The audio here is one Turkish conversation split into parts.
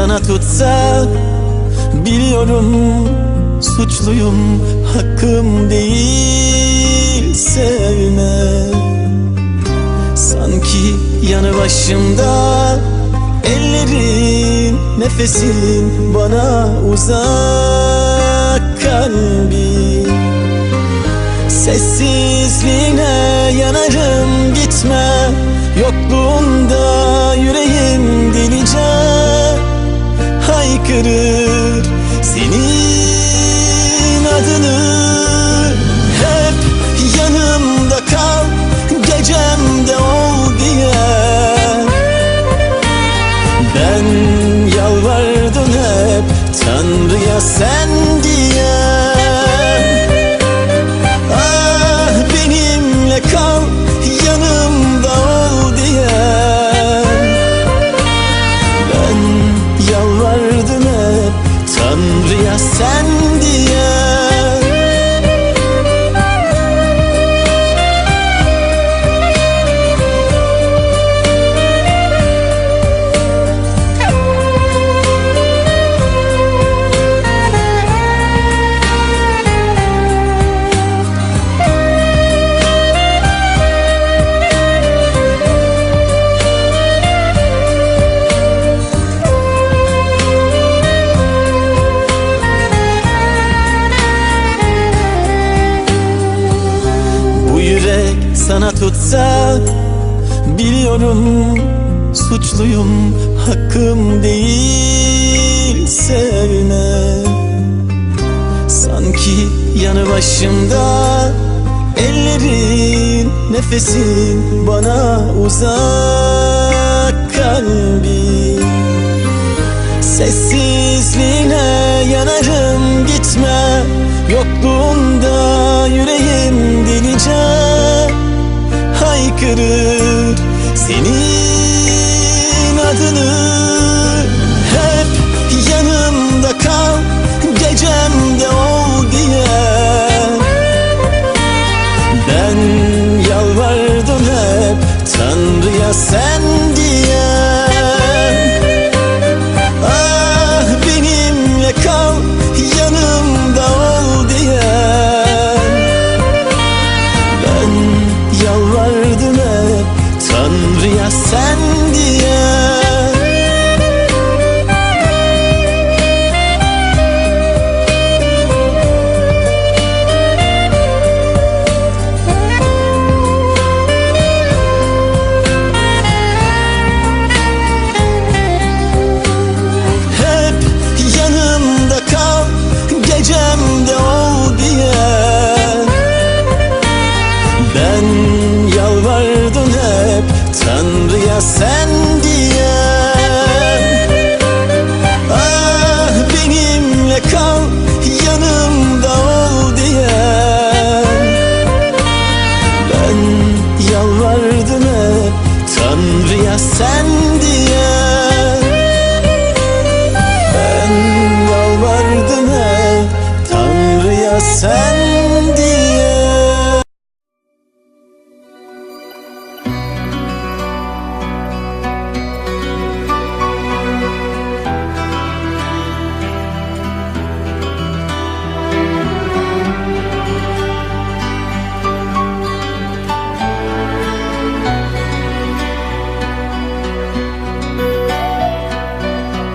sana tutsa Biliyorum suçluyum hakkım değil sevme. Sanki yanı başımda ellerin nefesin bana uzak kalbim Sessizliğine yanarım gitme. Yokluğunda céu. Sana tutsa Biliyorum suçluyum hakkım değil sevme. Sanki yanı başımda ellerin nefesin bana uzak kalbim Sessizliğine yanarım gitme. Yokluğunda yüreğim Haykırır senin Tanrı'ya sen diye ben yalvardım hep Tanrı'ya sen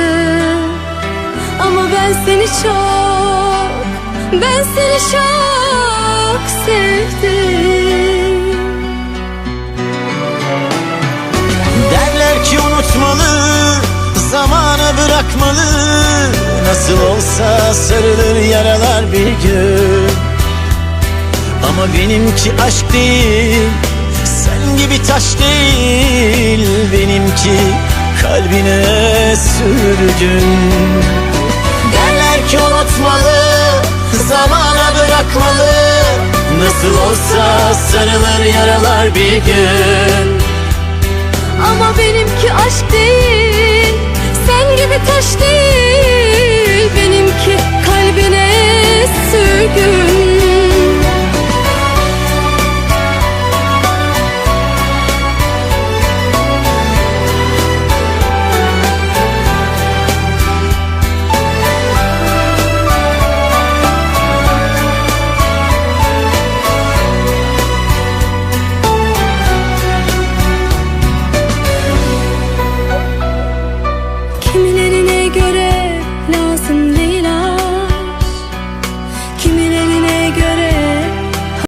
Ama ben seni çok, ben seni çok sevdim. Derler ki unutmalı Zamana bırakmalı. Nasıl olsa sarılır yaralar bir gün. Ama benimki aşk değil Sen gibi taş değil. Benimki kalbine sürgün hiç unutmalı Zamana bırakmalı. Nasıl olsa sarılır yaralar bir gün. Ama benimki aşk değil Sen gibi taş değil.